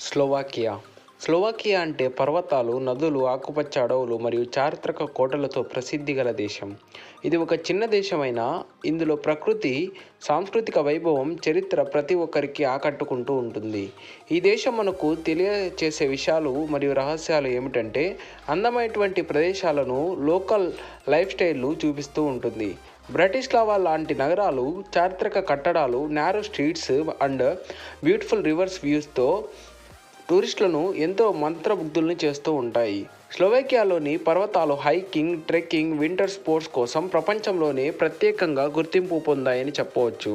Slovakia. Slovakia అంటే పర్వతాలు నదులు ఆకుపచ్చ అడవులు మరియు చారిత్రక కోటలతో ప్రసిద్ధి గల దేశం. ఇది ఒక చిన్న దేశమైనా ఇందులో ప్రకృతి సాంస్కృతిక వైభవం చరిత్ర ప్రతి ఒక్కరికి ఆకట్టుకుంటూ ఉంటుంది. ఈ దేశం మనకు తెలియచేసే విషయాలు మరియు రహస్యాలు ఏమిటంటే అందమైనటువంటి ప్రదేశాలను లోకల్ లైఫ్ స్టైల్ను చూపిస్తూ ఉంటుంది. బ్రటిస్లావా లాంటి నగరాలు చారిత్రక కట్టడాలు narrow streets and beautiful rivers వ్యూస్తో టూరిస్టులను ఎంతో మంత్రముగ్ధుల్ని చేస్తూ ఉంటాయి. స్లోవేకియాలోని పర్వతాలు హైకింగ్ ట్రెక్కింగ్ వింటర్ స్పోర్ట్స్ కోసం ప్రపంచంలోనే ప్రత్యేకంగా గుర్తింపు పొందాయని చెప్పవచ్చు.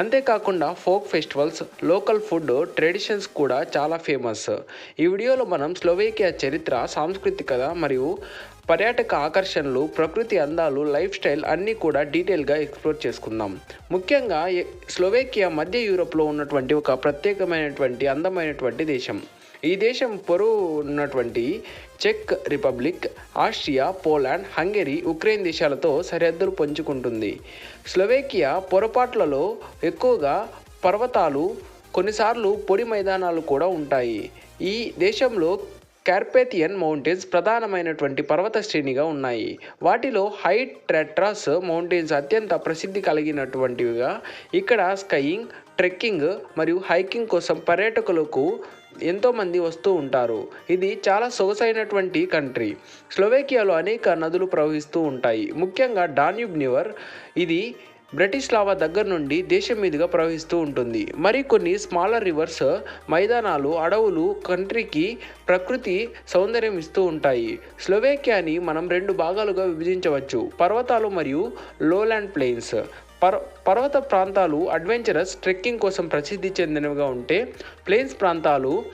అంతేకాకుండా folk festivals local food traditions కూడా చాలా ఫేమస్. ఈ వీడియోలో మనం స్లోవేకియా చరిత్ర సాంస్కృతికత మరియు పర్యాటక ఆకర్షణలు ప్రకృతి అందాలు లైఫ్ స్టైల్ అన్నీ కూడా డీటెయిల్గా ఎక్స్ప్లోర్ చేసుకుందాం. ముఖ్యంగా స్లోవేకియా మధ్య యూరోప్లో ఉన్నటువంటి ఒక ప్రత్యేకమైనటువంటి అందమైనటువంటి దేశం. ఈ దేశం పొరుగు ఉన్నటువంటి check Republic Austria Poland Hungary Ukraine దేశాలతో సరిహద్దులు పంచుకుంటుంది. స్లోవేకియా పొరపాట్లలో ఎక్కువగా పర్వతాలు కొన్నిసార్లు పొడి మైదానాలు కూడా ఉంటాయి. ఈ దేశంలో కార్పేథియన్ మౌంటైన్స్ ప్రధానమైనటువంటి పర్వత శ్రేణిగా ఉన్నాయి. వాటిలో హైట్ ట్రెట్రాస్ మౌంటైన్స్ అత్యంత ప్రసిద్ధి కలిగినటువంటివిగా ఇక్కడ స్కయింగ్ ట్రెక్కింగ్ మరియు హైకింగ్ కోసం పర్యాటకులకు ఎంతోమంది వస్తూ ఉంటారు. ఇది చాలా సొగసైనటువంటి కంట్రీ. స్లోవేకియాలో అనేక నదులు ప్రవహిస్తూ ఉంటాయి. ముఖ్యంగా డాన్యూబ్ న్యూవర్ ఇది బ్రిటిష్ లావా దగ్గర నుండి దేశం మీదుగా ప్రవహిస్తూ ఉంటుంది. మరికొన్ని స్మాలర్ రివర్స్ మైదానాలు అడవులు కంట్రీకి ప్రకృతి సౌందర్యం ఇస్తూ ఉంటాయి. స్లోవేకియాని మనం రెండు భాగాలుగా విభజించవచ్చు. పర్వతాలు మరియు లోల్యాండ్ ప్లెయిన్స్ పర్ పర్వత ప్రాంతాలు అడ్వెంచరస్ ట్రెక్కింగ్ కోసం ప్రసిద్ధి చెందినవిగా ఉంటే ప్లేన్స్ ప్రాంతాలు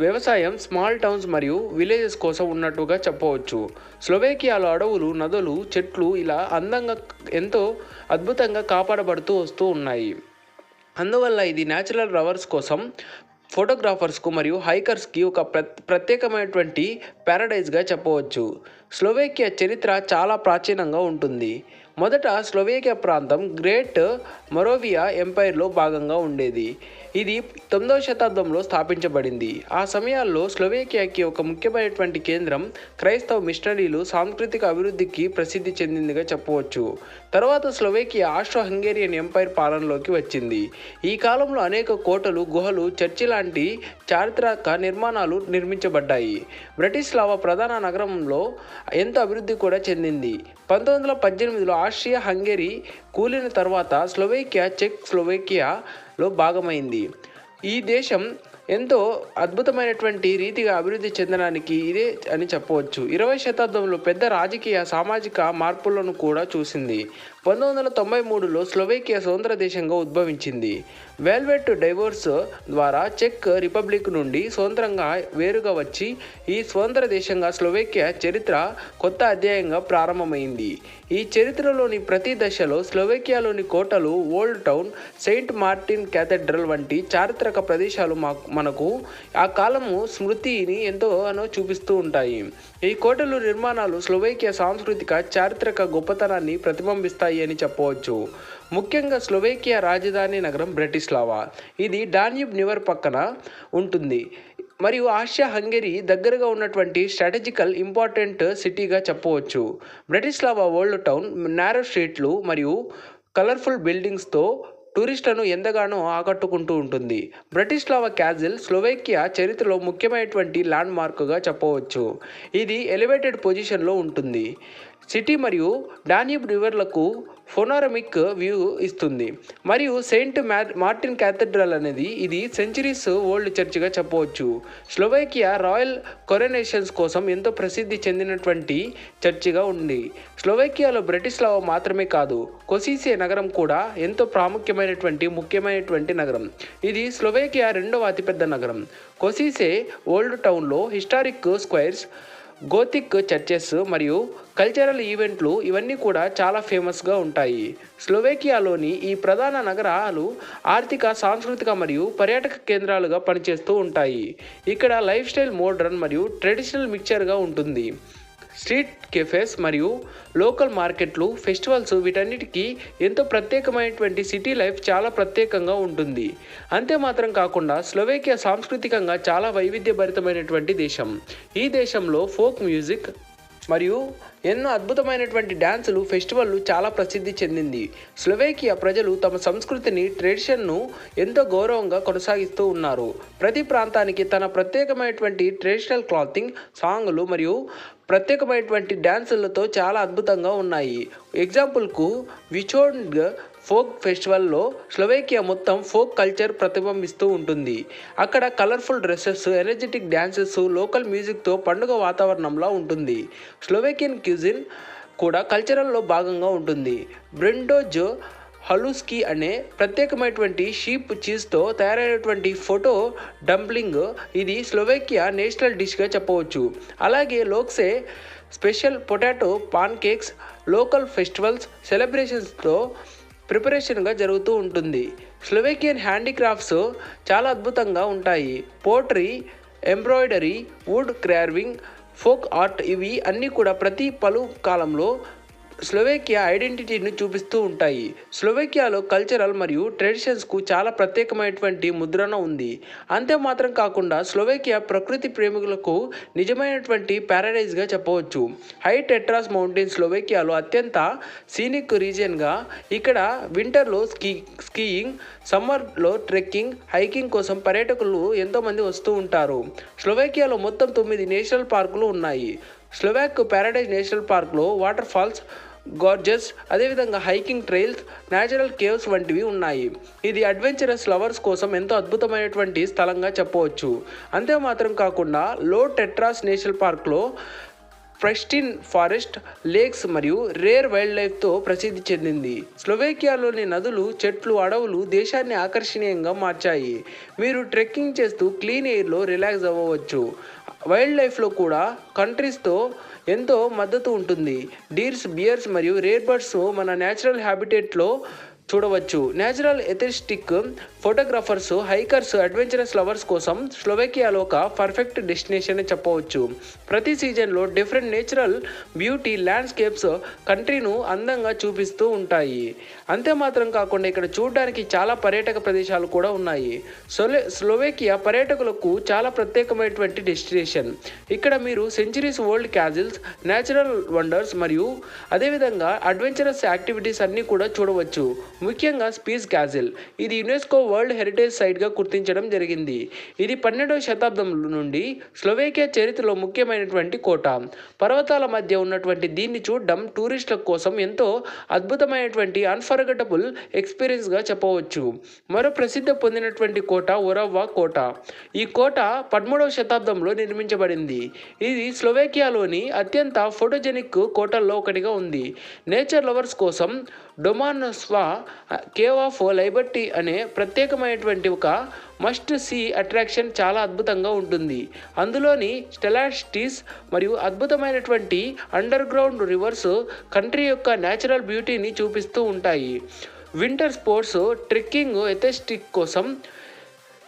వ్యవసాయం స్మాల్ టౌన్స్ మరియు విలేజెస్ కోసం ఉన్నట్టుగా చెప్పవచ్చు. స్లోవేకియాలో అడవులు నదులు చెట్లు ఇలా అందంగా ఎంతో అద్భుతంగా కాపాడబడుతూ వస్తూ ఉన్నాయి. అందువల్ల ఇది న్యాచురల్ రవర్స్ కోసం ఫోటోగ్రాఫర్స్కు మరియు హైకర్స్కి ఒక ప్ర ప్రత్యేకమైనటువంటి ప్యారడైజ్గా చెప్పవచ్చు. స్లోవేకియా చరిత్ర చాలా ప్రాచీనంగా ఉంటుంది. మొదట స్లోవేకియా ప్రాంతం గ్రేట్ మరోవియా ఎంపైర్లో భాగంగా ఉండేది. ఇది తొమ్మిదవ శతాబ్దంలో స్థాపించబడింది. ఆ సమయాల్లో స్లోవేకియాకి ఒక ముఖ్యమైనటువంటి కేంద్రం క్రైస్తవ మిషనరీలు సాంస్కృతిక అభివృద్ధికి ప్రసిద్ధి చెందిందిగా చెప్పవచ్చు. తర్వాత స్లోవేకియా ఆస్ట్రో హంగేరియన్ ఎంపైర్ పాలనలోకి వచ్చింది. ఈ కాలంలో అనేక కోటలు గుహలు చర్చి లాంటి చారిత్రక నిర్మాణాలు నిర్మించబడ్డాయి. బ్రిటిష్ లావా ప్రధాన నగరంలో ఎంతో అభివృద్ధి కూడా చెందింది. పంతొమ్మిది వందల పద్దెనిమిదిలో ఆస్ట్రియా హంగేరి కూలిన తర్వాత స్లోవేకియా చెక్ స్లోవేకియాలో భాగమైంది. ఈ దేశం ఎంతో అద్భుతమైనటువంటి రీతిగా అభివృద్ధి చెందడానికి ఇదే అని చెప్పవచ్చు. ఇరవై శతాబ్దంలో పెద్ద రాజకీయ సామాజిక మార్పులను కూడా చూసింది. పంతొమ్మిది వందల తొంభై మూడులో స్లోవేకియా స్వతంత్ర దేశంగా ఉద్భవించింది. వెల్వెట్ డైవోర్స్ ద్వారా చెక్ రిపబ్లిక్ నుండి స్వతంత్రంగా వేరుగా వచ్చి ఈ స్వతంత్ర దేశంగా స్లోవేకియా చరిత్ర కొత్త అధ్యాయంగా ప్రారంభమైంది. ఈ చరిత్రలోని ప్రతి దశలో స్లోవేకియాలోని కోటలు old town Saint Martin cathedral వంటి చారిత్రక ప్రదేశాలు మాకు మనకు ఆ కాలము స్మృతిని ఎంతోనో చూపిస్తూ ఉంటాయి. ఈ కోటలు నిర్మాణాలు స్లోవేకియా సాంస్కృతిక చారిత్రక గొప్పతనాన్ని ప్రతిబింబిస్తాయి. అని చెప్పవచ్చు. ముఖ్యంగా స్లోవేకియా రాజధాని నగరం బ్రటిస్లావా. ఇది డాన్యూబ్ నివర్ పక్కన ఉంటుంది. మరియు ఆసియా హంగరీ దగ్గరగా ఉన్నటువంటి స్ట్రాటజికల్ ఇంపార్టెంట్ సిటీగా చెప్పవచ్చు. బ్రటిస్లావా ఓల్డ్ టౌన్ నారో స్ట్రీట్లు మరియు కలర్ఫుల్ బిల్డింగ్స్తో టూరిస్టులను ఎంతగానో ఆకట్టుకుంటూ ఉంటుంది. బ్రిటిష్లావ క్యాజిల్ స్లోవేకియా చరిత్రలో ముఖ్యమైనటువంటి ల్యాండ్ మార్క్గా చెప్పవచ్చు. ఇది ఎలివేటెడ్ పొజిషన్లో ఉంటుంది. సిటీ మరియు డాన్యూబ్ రివర్లకు ఫోనారమిక్ వ్యూ ఇస్తుంది. మరియు సెయింట్ మార్టిన్ క్యాథెడ్రల్ అనేది ఇది సెంచరీస్ ఓల్డ్ చర్చ్గా చెప్పవచ్చు. స్లోవేకియా రాయల్ కొరనేషన్స్ కోసం ఎంతో ప్రసిద్ధి చెందినటువంటి చర్చిగా ఉంది. స్లోవేకియాలో బ్రిటిష్లావా మాత్రమే కాదు కొసీసే నగరం కూడా ఎంతో ప్రాముఖ్యమైనటువంటి ముఖ్యమైనటువంటి నగరం. ఇది స్లోవేకియా రెండవ అతిపెద్ద నగరం. కొసీసే ఓల్డ్ టౌన్లో హిస్టారిక్ స్క్వేర్స్ గోతిక్ చర్చెస్ మరియు కల్చరల్ ఈవెంట్లు ఇవన్నీ కూడా చాలా ఫేమస్గా ఉంటాయి. స్లోవేకియాలోని ఈ ప్రధాన నగరాలు ఆర్థిక సాంస్కృతిక మరియు పర్యాటక కేంద్రాలుగా పనిచేస్తూ ఉంటాయి. ఇక్కడ లైఫ్ స్టైల్ మోడ్రన్ మరియు ట్రెడిషనల్ మిక్చర్గా ఉంటుంది. స్ట్రీట్ కెఫేస్ మరియు లోకల్ మార్కెట్లు ఫెస్టివల్స్ వీటన్నిటికీ ఎంతో ప్రత్యేకమైనటువంటి సిటీ లైఫ్ చాలా ప్రత్యేకంగా ఉంటుంది. అంతే మాత్రం కాకుండా స్లోవేకియా సాంస్కృతికంగా చాలా వైవిధ్యభరితమైనటువంటి దేశం. ఈ దేశంలో ఫోక్ మ్యూజిక్ మరియు ఎన్నో అద్భుతమైనటువంటి డ్యాన్సులు ఫెస్టివల్లు చాలా ప్రసిద్ధి చెందింది. స్లోవేకియా ప్రజలు తమ సంస్కృతిని ట్రెడిషన్ను ఎంతో గౌరవంగా కొనసాగిస్తూ ఉన్నారు. ప్రతి ప్రాంతానికి తన ప్రత్యేకమైనటువంటి ట్రెడిషనల్ క్లాతింగ్ సాంగ్లు మరియు ప్రత్యేకమైనటువంటి డ్యాన్సులతో చాలా అద్భుతంగా ఉన్నాయి. ఎగ్జాంపుల్కు విచోండ్ ఫోక్ ఫెస్టివల్లో స్లోవేకియా మొత్తం ఫోక్ కల్చర్ ప్రతిబింబిస్తూ ఉంటుంది. అక్కడ colourful dresses energetic dances local మ్యూజిక్తో పండుగ వాతావరణంలా ఉంటుంది. స్లోవేకియన్ క్యూజిన్ కూడా కల్చరల్లో భాగంగా ఉంటుంది. బ్రెండోజో హలుస్కీ అనే ప్రత్యేకమైనటువంటి షీప్ చీజ్తో తయారైనటువంటి ఫోటో డంప్లింగ్ ఇది స్లోవేకియా నేషనల్ డిష్గా చెప్పవచ్చు. అలాగే Lokse special potato pancakes local festivals సెలబ్రేషన్స్తో ప్రిపరేషన్గా జరుగుతూ ఉంటుంది. స్లోవేకియన్ హ్యాండీక్రాఫ్ట్స్ చాలా అద్భుతంగా ఉంటాయి. Pottery embroidery wood carving folk art ఇవి అన్నీ కూడా ప్రతి పలు కాలంలో స్లోవేకియా ఐడెంటిటీని చూపిస్తూ ఉంటాయి. స్లోవేకియాలో కల్చరల్ మరియు ట్రెడిషన్స్కు చాలా ప్రత్యేకమైనటువంటి ముద్రణ ఉంది. అంతే మాత్రం కాకుండా స్లోవేకియా ప్రకృతి ప్రేమికులకు నిజమైనటువంటి ప్యారడైజ్గా చెప్పవచ్చు. హై టెట్రాస్ మౌంటైన్ స్లోవేకియాలో అత్యంత సీనిక్ రీజియన్గా ఇక్కడ వింటర్లో స్కీ స్కీయింగ్ సమ్మర్లో ట్రెక్కింగ్ హైకింగ్ కోసం పర్యాటకులు ఎంతోమంది వస్తూ ఉంటారు. స్లోవేకియాలో మొత్తం తొమ్మిది నేషనల్ పార్కులు ఉన్నాయి. స్లోవాక్ ప్యారడైజ్ నేషనల్ పార్క్లో వాటర్ ఫాల్స్ గార్జెస్ అదేవిధంగా హైకింగ్ ట్రైల్స్ న్యాచురల్ కేవ్స్ వంటివి ఉన్నాయి. ఇది అడ్వెంచరస్ లవర్స్ కోసం ఎంతో అద్భుతమైనటువంటి స్థలంగా చెప్పవచ్చు. అంతే మాత్రం కాకుండా లో టెట్రాస్ నేషనల్ పార్క్లో ప్రెస్టిన్ ఫారెస్ట్ లేక్స్ మరియు రేర్ వైల్డ్ లైఫ్తో ప్రసిద్ధి చెందింది. స్లోవేకియాలోని నదులు చెట్లు అడవులు దేశాన్ని ఆకర్షణీయంగా మార్చాయి. మీరు ట్రెక్కింగ్ చేస్తూ క్లీన్ ఎయిర్లో రిలాక్స్ అవ్వవచ్చు. వైల్డ్ లైఫ్లో కూడా కంట్రీస్తో ఎంతో మద్దతు ఉంటుంది. డీర్స్ బియర్స్ మరియు రేర్ బర్డ్స్ మన న్యాచురల్ హ్యాబిటేట్లో చూడవచ్చు. Natural aesthetic photographers hikers adventurous lovers కోసం స్లోవేకియాలో ఒక పర్ఫెక్ట్ డెస్టినేషన్ అని చెప్పవచ్చు. ప్రతి సీజన్లో డిఫరెంట్ నేచురల్ బ్యూటీ ల్యాండ్స్కేప్స్ కంట్రీను అందంగా చూపిస్తూ ఉంటాయి. అంతే మాత్రం కాకుండా ఇక్కడ చూడడానికి చాలా పర్యాటక ప్రదేశాలు కూడా ఉన్నాయి. సొలే స్లోవేకియా పర్యాటకులకు చాలా ప్రత్యేకమైనటువంటి డెస్టినేషన్. ఇక్కడ మీరు centuries old castles natural wonders మరియు అదేవిధంగా అడ్వెంచరస్ యాక్టివిటీస్ అన్నీ కూడా చూడవచ్చు. ముఖ్యంగా స్పీస్ క్యాజిల్. ఇది యునెస్కో వరల్డ్ హెరిటేజ్ సైట్గా గుర్తించడం జరిగింది. ఇది పన్నెండవ శతాబ్దం నుండి స్లోవేకియా చరిత్రలో ముఖ్యమైనటువంటి కోట. పర్వతాల మధ్య ఉన్నటువంటి దీన్ని చూడడం టూరిస్టుల కోసం ఎంతో అద్భుతమైనటువంటి అన్ఫర్గటబుల్ ఎక్స్పీరియన్స్గా చెప్పవచ్చు. మరో ప్రసిద్ధి పొందినటువంటి కోట ఒరవ్వా కోట. ఈ కోట పదమూడవ శతాబ్దంలో నిర్మించబడింది. ఇది స్లోవేకియాలోని అత్యంత ఫోటోజెనిక్ కోటల్లో ఒకటిగా ఉంది. నేచర్ లవర్స్ కోసం డొమానోస్వా కేవ్ ఆఫ్ లైబర్టీ అనే ప్రత్యేకమైనటువంటి ఒక మస్ట్ సీ అట్రాక్షన్ చాలా అద్భుతంగా ఉంటుంది. అందులోని స్టెలాస్టీస్ మరియు అద్భుతమైనటువంటి అండర్ గ్రౌండ్ రివర్స్ కంట్రీ యొక్క న్యాచురల్ బ్యూటీని చూపిస్తూ ఉంటాయి. వింటర్ స్పోర్ట్స్ ట్రెక్కింగ్ ఎథెస్టిక్ కోసం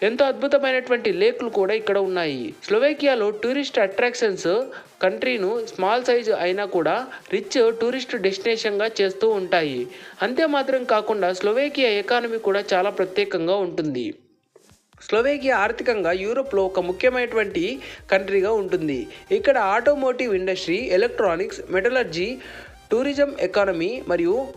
ఎంతో అద్భుతమైనటువంటి లేక్లు కూడా ఇక్కడ ఉన్నాయి. స్లోవేకియాలో టూరిస్ట్ అట్రాక్షన్స్ కంట్రీను స్మాల్ సైజు అయినా కూడా రిచ్ టూరిస్ట్ డెస్టినేషన్గా చేస్తూ ఉంటాయి. అంతే మాత్రం కాకుండా స్లోవేకియా ఎకానమీ కూడా చాలా ప్రత్యేకంగా ఉంటుంది. స్లోవేకియా ఆర్థికంగా యూరోప్లో ఒక ముఖ్యమైనటువంటి కంట్రీగా ఉంటుంది. ఇక్కడ automotive industry electronics metallurgy tourism economy మరియు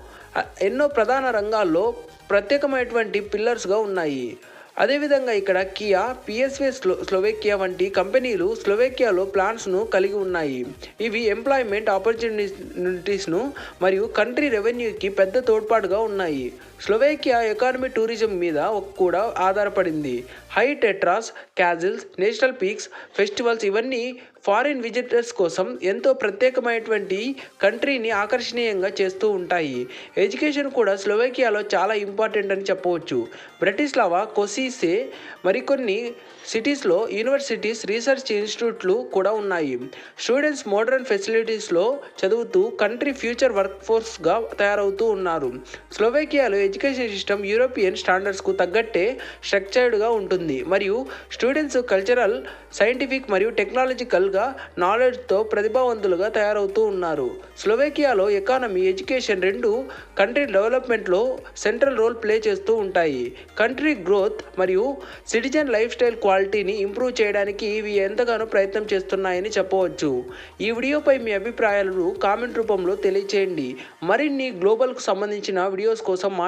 ఎన్నో ప్రధాన రంగాల్లో ప్రత్యేకమైనటువంటి పిల్లర్స్గా ఉన్నాయి. అదేవిధంగా ఇక్కడ కియా పిఎస్వే స్లో స్లోవేకియా వంటి కంపెనీలు స్లోవేకియాలో ప్లాంట్స్ను కలిగి ఉన్నాయి. ఇవి ఎంప్లాయ్మెంట్ ఆపర్చునిటీస్ను మరియు కంట్రీ రెవెన్యూకి పెద్ద తోడ్పాటుగా ఉన్నాయి. స్లోవేకియా ఎకానమీ టూరిజం మీద కూడా ఆధారపడింది. High Tatras castles national peaks festivals ఇవన్నీ ఫారిన్ విజిటర్స్ కోసం ఎంతో ప్రత్యేకమైనటువంటి కంట్రీని ఆకర్షణీయంగా చేస్తూ ఉంటాయి. ఎడ్యుకేషన్ కూడా స్లోవేకియాలో చాలా ఇంపార్టెంట్ అని చెప్పవచ్చు. బ్రటిస్లావా కొసీసే మరికొన్ని సిటీస్లో యూనివర్సిటీస్ రీసెర్చ్ ఇన్స్టిట్యూట్లు కూడా ఉన్నాయి. స్టూడెంట్స్ మోడర్న్ ఫెసిలిటీస్లో చదువుతూ కంట్రీ ఫ్యూచర్ వర్క్ ఫోర్స్గా తయారవుతూ ఉన్నారు. స్లోవేకియాలో ఎడ్యుకేషన్ సిస్టమ్ యూరోపియన్ స్టాండర్డ్స్కు తగ్గట్టే స్ట్రక్చర్డ్గా ఉంటుంది. మరియు స్టూడెంట్స్ కల్చరల్ సైంటిఫిక్ మరియు టెక్నాలజికల్గా నాలెడ్జ్తో ప్రతిభావంతులుగా తయారవుతూ ఉన్నారు. స్లోవేకియాలో ఎకానమీ ఎడ్యుకేషన్ రెండు కంట్రీ డెవలప్మెంట్లో సెంట్రల్ రోల్ ప్లే చేస్తూ ఉంటాయి. కంట్రీ గ్రోత్ మరియు సిటిజన్ లైఫ్ స్టైల్ క్వాలిటీని ఇంప్రూవ్ చేయడానికి ఇవి ఎంతగానో ప్రయత్నం చేస్తున్నాయని చెప్పవచ్చు. ఈ వీడియోపై మీ అభిప్రాయాలను కామెంట్ రూపంలో తెలియచేయండి. మరిన్ని గ్లోబల్కు సంబంధించిన వీడియోస్ కోసం మా